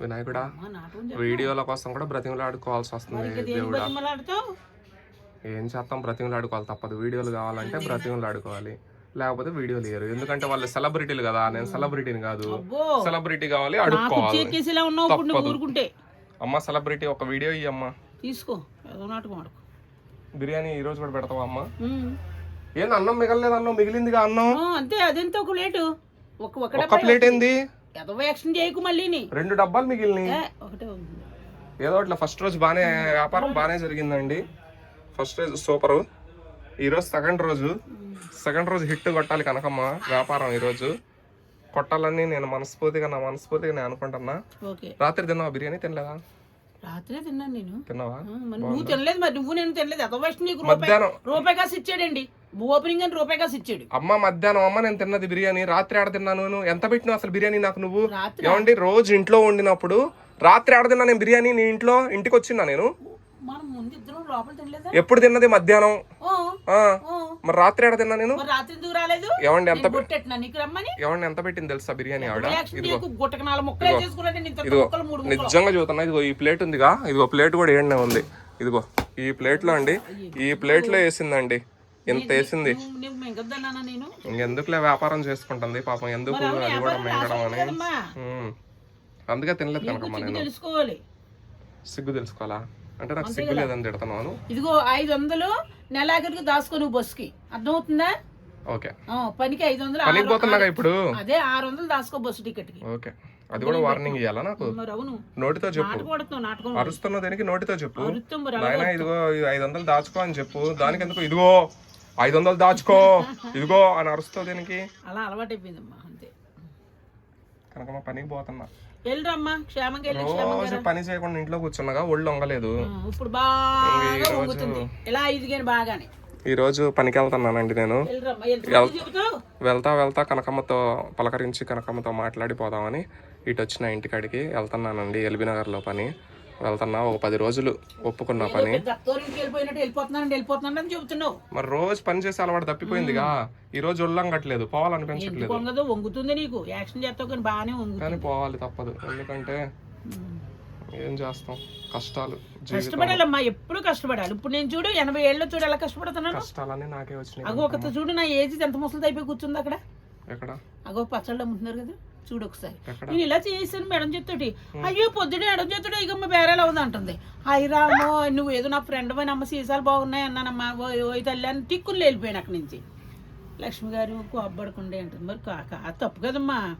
వినాయకుడా. వీడియోల కోసం కూడా బ్రతిమలాడుకోవాల్సి వస్తుంది దేవుడా. ఏం చేస్తాం? బ్రతిమలాడుకోవాలి తప్పదు. వీడియోలు కావాలంటే బ్రతిమలాడుకోవాలి. లేకపోతే వీడియోలు ఇయ్యరు. ఎందుకంటే వాళ్ళు సెలబ్రిటీలు కదా. నేను సెలబ్రిటీని కాదు. సెలబ్రిటీ కావాలి అడుక్కోవాలి. అమ్మ సెలబ్రిటీ ఒక వీడియో ఇయ్యమ్మా. తీసుకో. బిర్యానీ ఈ రోజు కూడా పెడతావా అమ్మ. ఏంది అన్నం మిగలలేదు అన్నం మిగిలిందిగా అన్నం? అంతే. అదెంత? ఒక ప్లేటు. ఒక ప్లేట్ ఏంది? ఎదవ యాక్షన్ చేయకు మళ్ళీని. రెండు డబ్బాలు మిగిలినాయి. ఏ, ఒకటే ఉంది. ఏదో ఇట్లా ఫస్ట్ రోజు బాగానే వ్యాపారం బాగానే జరిగిందండి. ఫస్ట్ రోజు సూపర్. ఈ రోజు సెకండ్ రోజు. సెకండ్ రోజు హిట్ కొట్టాలి కనకమ్మ వ్యాపారం ఈ రోజు. కొట్టాలని నేను మనస్ఫూర్తిగా నా మనస్ఫూర్తిగా నేను అనుకుంటున్నా. ఓకే. రాత్రి తిన్నావా? బిర్యానీ తినలేదా? రాత్రే తిన్నాను నేను. తిన్నావా? ఆ, మరి నువ్వు తినలేదు మరి నువ్వు నేను తినలేదు. ఎదవ యాక్షన్ నీకు రూపాయి మధ్యాహ్నం. రూపాయి కాసు ఇచ్చాడండి ఓపెనింగ్ అని రూపాయి కాసు ఇచ్చాడు. అమ్మ మధ్యాహ్నం అమ్మ నేను తిన్నది బిర్యానీ రాత్రి ఆడ తిన్నాను ఎంత పెట్టినావు అసలు బిర్యానీ నాకు నువ్వు? ఏమండి రోజు ఇంట్లో వండినప్పుడు రాత్రి ఆడ తిన్నా నేను బిర్యానీ నీ ఇంట్లో ఇంటికి వచ్చినా నేను? మనం ముందు ఇద్దరం లోపల తినలేదా? ఎప్పుడు తిన్నది మధ్యాహ్నం. మరి రాత్రి ఆడ తిన్నా నేను? మరి రాత్రి ఎందుకు రాలేదు? ఏమండి ఎంత నీకు రమ్మని? ఏమండి ఎంత పెట్టింది తెలుసా బిర్యానీ ఆవిడ ఇంత ఇదిగో. నిజంగా చూస్తున్నా ఇదిగో ఈ ప్లేట్ ఉందిగా. ఇదిగో ప్లేట్ కూడా ఏండే ఉంది. ఇదిగో ఈ ప్లేట్లో అండి ఈ ప్లేట్లో వేసిందండి. ఎంత వేసింది ఇంకెందుకులే వ్యాపారం చేసుకుంటుంది. పాపం ఎందుకు అది కూడా మింగడం అని. అందుకే తినలేదు సిగ్గు నేను. తెలుసుకోవాలి. సిగ్గు తెలుసుకోవాలా? అంటే నాకు సిగ్గు లేదని తిడతాను ఇదిగో ఐదు వందలు నెలాఖరికి దాచుకో నువ్వు బస్సుకి. అర్థమవుతుందా? ఓకే. పనికి ఐదు వందలు పనికి ఆరు- పోతున్నాగా ఇప్పుడు? అదే ఆరు వందలు దాచుకో బస్సు టికెట్ ఓకే. అది కూడా వార్నింగ్ ఇవ్వాలా నాకు? నోటితో చెప్పు. అరుస్తున్న దానికి? నోటితో చెప్పు. నాయన ఇదిగో ఐదు వందలు దాచుకో అని చెప్పు. దానికి ఎందుకు ఇదిగో. ఐదు వందలు దాచుకో. ఇదిగో అని అరుస్తావు దీనికి. అలా అలవాటైపోయిందమ్మా అంతే. కనుక మా పనికి పోతున్నా. వెళ్ళరమ్మా క్షేమంగా రోజు పని చేయకుండా ఇంట్లో కూర్చున్నాగా ఒళ్ళు వంగలేదు. ఇప్పుడు బాగా ఇలా ఇదిగాని బాగానే. ఈ రోజు పనికి వెళ్తున్నానండి నేను వెళ్తా వెళ్తా కనకమ్మతో పలకరించి కనకమ్మతో మాట్లాడి పోదామని ఇటు వచ్చిన ఇంటికాడికి వెళ్తున్నానండి ఎల్బీ నగర్లో పని. వెళ్తున్నా ఒక పది రోజులు ఒప్పుకున్న పని. మరి రోజు పని చేసే అలవాటు తప్పిపోయిందిగా. ఈ రోజు ఒళ్ళంగట్లేదు పోవాలనిపించట్లేదు. వంగుతుంది నీకు. యాక్షన్ చేస్తావు కానీ బాగానే కానీ పోవాలి తప్పదు. ఎందుకంటే. ఏం చేస్తాం? కష్టాలు కష్టపడాలమ్మా ఎప్పుడు కష్టపడాలి? ఇప్పుడు నేను చూడు ఎనభై ఏళ్ళు చూడు ఎలా కష్టపడుతున్నాను. కష్టాలన్నీ నాకే వచ్చినాయి. అగో ఒక చూడు నా ఏజ్ ఎంత ముసలిది అయిపోయి కూర్చుంది అక్కడ? ఎక్కడ? అగో పచ్చళ్ళు అమ్ముతున్నారు కదా. చూడు ఒకసారి. నేను ఇలా చేసాను మేడం చెత్తోటి అయ్యో పొద్దునే ఎడం చెత్తోటి ఇక బేరేలా ఉంది అంటుంది. అయ్యి రామో నువ్వు ఏదో నా ఫ్రెండ్ పోయిన అమ్మ సీసాలు బాగున్నాయి అన్నానమ్మా. ఓ తల్లి అని టిక్కులు వెళ్ళిపోయాను అక్కడి నుంచి. లక్ష్మి గారు కోబ్బడకుండే అంటుంది. మరి కా కా- తప్పు కదమ్మా.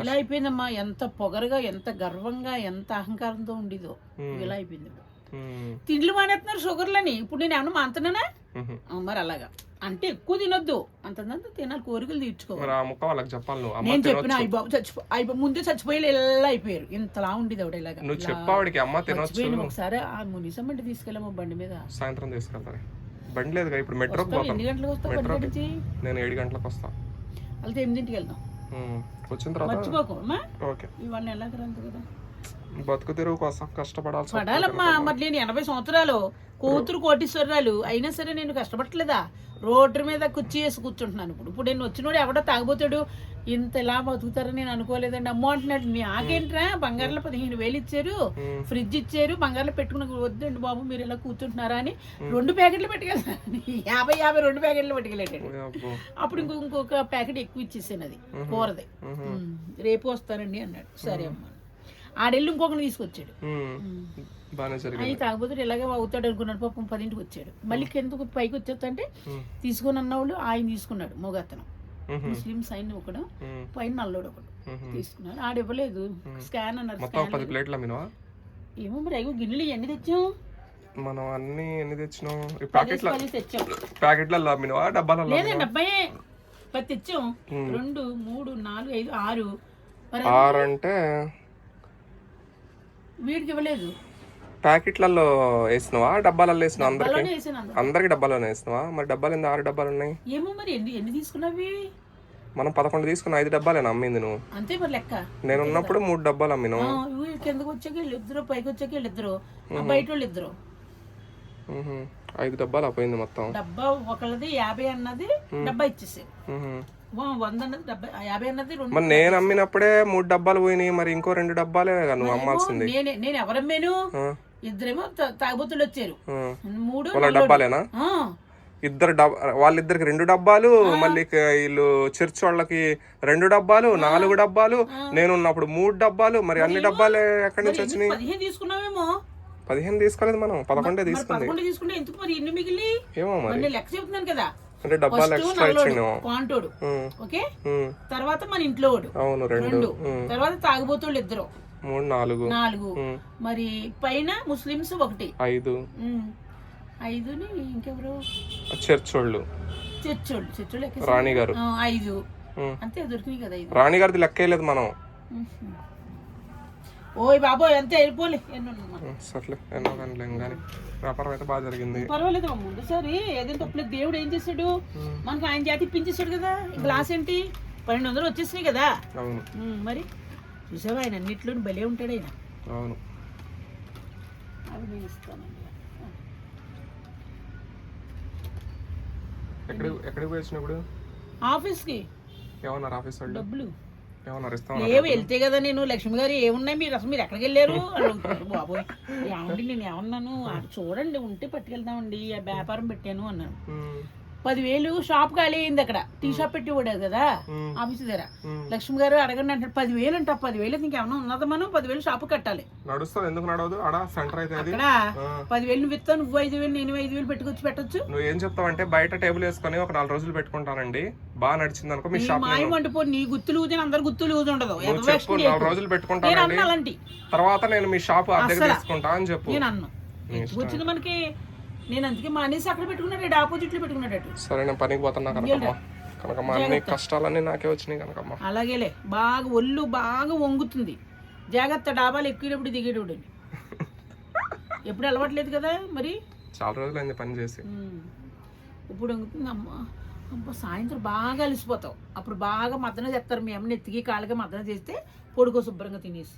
ఇలా అయిపోయిందమ్మా. ఎంత పొగరుగా ఎంత గర్వంగా ఎంత అహంకారంతో ఉండేదో. ఇలా అయిపోయింది తిండ్లు మానేస్తున్నారు షుగర్లని ఇప్పుడు నేను ఏమన్నా మాంతనానా మరి అలాగా. అంటే ఎక్కువ తినొద్దు. అంతంత తినాలి కోరికలు తీర్చుకోవాలి. మరి ఆ ముక్క వాళ్ళకి చెప్పాలి నువ్వు. నేను చెప్పిన అయ్యి బాబు చచ్చిపో అయ్యి ముందే చచ్చిపోయి ఇలా అయిపోయారు? ఇంతలా ఉండేది ఆవిడ ఇలాగా. నువ్వు చెప్పావిడికి అమ్మ తినొచ్చు. ఒకసారి ఆ మునిసమ్మంటే తీసుకెళ్ళాము బండి మీద. సాయంత్రం తీసుకెళ్తాను బండి లేదుగా ఇప్పుడు మెట్రోకి పోతాం. ఎన్ని గంటలకు వస్తావు నుంచి నేను ఏడు గంటలకు వస్తా. వెళ్తే ఎనిమిదింటికి వెళ్దాం. వచ్చిన తర్వాత మర్చిపోకు ఓకే. ఇవాళ ఎలాగ రంత కదా? బతుకు తెరువు కోసం కష్టపడాల్సి. పడాలమ్మా మరి నేను ఎనభై సంవత్సరాలు కూతురు కోటీశ్వరరాలు అయినా సరే నేను కష్టపడట్లేదా? రోడ్డు మీద కుర్చీ వేసి కూర్చుంటున్నాను ఇప్పుడు. ఇప్పుడు నేను వచ్చినోడు ఎవడో తాగబోతాడు. ఇంత ఇలా బతుకుతారని నేను అనుకోలేదండి. అమ్మో అంటున్నాడు నాకేంట్రా బంగారులో పదిహేను వేలు ఇచ్చారు. ఫ్రిడ్జ్ ఇచ్చారు. బంగారులో పెట్టుకుని వద్దండి బాబు మీరు ఇలా కూర్చుంటున్నారా అని. రెండు ప్యాకెట్లు పెట్టుకెళ్ళాను. యాభై యాభై రెండు ప్యాకెట్లు పట్టుకెళ్ళాడు. అప్పుడు ఇంకో ఇంకొక ప్యాకెట్ ఎక్కువ ఇచ్చేసాను అది కూరది. రేపు వస్తానండి అన్నాడు. సరే అమ్మ. ఆడెళ్ళి ఇంకొకరిని తీసుకొచ్చాడు. అవి తాగబోతే ఇలాగే అవుతాడు అనుకున్నాడు పాపం పదింటికి వచ్చాడు. మళ్ళీ కిందకు పైకి వచ్చేస్తంటే తీసుకొని అన్నవాళ్ళు ఆయన తీసుకున్నాడు మొగతను. ముస్లిమ్స్ ఆయన ఒకడు పైన నల్లోడు ఒకడు. తీసుకున్నాడు. ఆడ ఇవ్వలేదు. స్కాన్ అన్నారు ఏమో మరి అయ్యో గిన్నెలు ఎన్ని తెచ్చాం మనం అన్ని ఎన్ని తెచ్చినాం? తెచ్చాం. ప్యాకెట్లలో అమ్మినవా డబ్బాలలో పది తెచ్చాం. రెండు మూడు నాలుగు ఐదు ఆరు. ఆరు అంటే వీడికి ఇవ్వలేదు. ప్యాకెట్లలో వేసినవా? డబ్బాలలో అందరికి? వేసాను అందరూ అందరికి డబ్బాలోనే వేసినవా? మరి డబ్బాలు ఎందుకు ఆరు డబ్బాలు ఉన్నాయి? ఏమో మరి ఎన్ని ఎన్ని తీసుకున్నవి? మనం పదకొండు తీసుకున్న ఐదు డబ్బాలేనా అమ్మింది నువ్వు? అంతే మరి లెక్క. నేను ఉన్నప్పుడు మూడు డబ్బాలు ఇవి కిందకు వచ్చాక వీళ్ళిద్దరు పైకి వచ్చాక వీళ్ళిద్దరు బయట వాళ్ళు ఇద్దరు. ఐదు డబ్బాలు అయిపోయింది మొత్తం. డబ్బా ఒకళ్ళది యాభై అన్నది డబ్బా. వా- వంద అన్నది డెబ్బై యాభై అన్నది రెండు మరి నేను అమ్మినప్పుడే మూడు డబ్బాలు పోయినాయి మరి ఇంకో రెండు డబ్బాలే కదా నువ్వు అమ్మాల్సింది. నేనే నేను ఎవరమ్మేను? ఆ, ఇద్దరేమో తాగుబోతులు వచ్చారు. మూడు వాళ్ళ. డబ్బాలేనా? ఇద్దరు డబ్ వాళ్ళిద్దరికి రెండు డబ్బాలు మళ్ళీ వీళ్ళు చర్చ్ వాళ్ళకి రెండు డబ్బాలు నాలుగు డబ్బాలు నేను ఉన్నప్పుడు మూడు డబ్బాలు మరి అన్ని డబ్బాలే ఎక్కడి నుంచి వచ్చినాయి? పదిహేను తీసుకోలేదు మనం పదకొండే తీసుకుంది. తీసుకుంటే ఎందుకు మరి ఇన్ని మిగిలి ఏమో మరి. లెక్క చెబుతున్నాను కదా. అంటే డబ్బాలు ఎక్స్ట్రా ఇచ్చిండు ఓకే? తర్వాత మన ఇంట్లో అవును రెండు. తర్వాత తాగుబోతుళ్ళు ఇద్దరు. మూడు నాలుగు. నాలుగు. మరి పైన ముస్లిమ్స్ ఒకటి. ఐదు. ఐదుని ఇంకెవరు? చర్చ్ వాళ్ళు చర్చోళ్ళు. చర్చోళ్ళు ఎక్కేసి- రాణి గారు ఐదు. అంతే దొరికినాయి కదా రాణి గారిది లెక్కేయలేదు మనం. ఉహు. ఓయ్ బాబోయ్ అంతే వెళ్ళిపోలే. సర్లే ఎన్నో కానీ కానీ వ్యాపారం అయితే బాగా జరిగింది. పర్వాలేదు ముందు సరే ఏదైనా తప్పలేదు. దేవుడు ఏం చేశాడు? మనకి ఆయన జాతి ఇప్పించేశాడు కదా. గ్లాస్ ఏంటి? పన్నెండు వందలు వచ్చేసినాయి కదా. అవును. మరి? చూసావా ఆయన అన్నిట్లో భలే ఉంటాడు ఆయన. అవును. అవి నేను ఇస్తానండి. ఎక్కడికి ఎక్కడికి పోయి వచ్చినప్పుడు? ఆఫీస్కి. ఏమన్నారు ఆఫీస్ వాళ్ళు? డబ్బులు. లేవు వెళ్తే కదా నేను లక్ష్మి గారు ఏమున్నాయి? మీరు అసలు మీరు ఎక్కడికి వెళ్ళారు? అని అడుగుతారు. బాబోయ్ ఏమండి నేను ఏమన్నాను? "ఆ, చూడండి ఉంటే పట్టుకెళ్తామండి ఆ వ్యాపారం పెట్టాను అన్నాను పదివేలు షాప్ ఖాళీ అయింది అక్కడ. టీ షాప్ పెట్టి పడేది కదా ఆఫీస్ దగ్గర. లక్ష్మి గారు అడగండి అంటే పదివేలు అంట పదివేలు ఇంకేమన్నా ఉన్నదా మనం? పదివేలు షాప్ కట్టాలి. నడుస్తుంది ఎందుకు నడవదు? ఆడ సెంటర్ అయితే అక్కడ పదివేలు నువ్వు ఇస్తావు నువ్వు ఐదు వేలు నేను ఐదు వేలు పెట్టుకొచ్చి పెట్టొచ్చు. నువ్వు ఏం చెప్తావంటే బయట టేబుల్ వేసుకొని ఒక నాలుగు రోజులు పెట్టుకుంటానండి. బాగా నడిచింది అనుకో మీ షాప్ మాయం అంటుపో నీ గుత్తులు ఊదిన అందరు గుత్తులు ఊది ఉండదు. నాలుగు రోజులు అలాంటి. తర్వాత నేను మీ షాప్ అద్దెకి తీసుకుంటా అని చెప్పు. నేను అన్ను. వచ్చింది మనకి నేను అందుకే మానేసి అక్కడ పెట్టుకున్నాడు ఇటు ఆపోజిట్లో పెట్టుకున్నాడు సరే నేను పనికి పోతున్నా కనకమ్మ. కనకమ్మ అన్ని కష్టాలన్నీ నాకే వచ్చినాయి కనకమ్మ. అలాగేలే బాగా ఒళ్ళు బాగా వంగుతుంది. జాగ్రత్త డాబాలు ఎక్కేటప్పుడు దిగేటప్పుడు ఎప్పుడు అలవాట్లేదు కదా మరి? చాలా రోజులైంది పని చేసి. ఇప్పుడు వంగుతుంది? అమ్మ అమ్మ సాయంత్రం బాగా అలసిపోతావు. అప్పుడు బాగా మద్దన చేస్తారు మీ అమ్మని ఎత్తికి కాళ్ళగా మద్దన చేస్తే పొడుకో శుభ్రంగా తినేసి.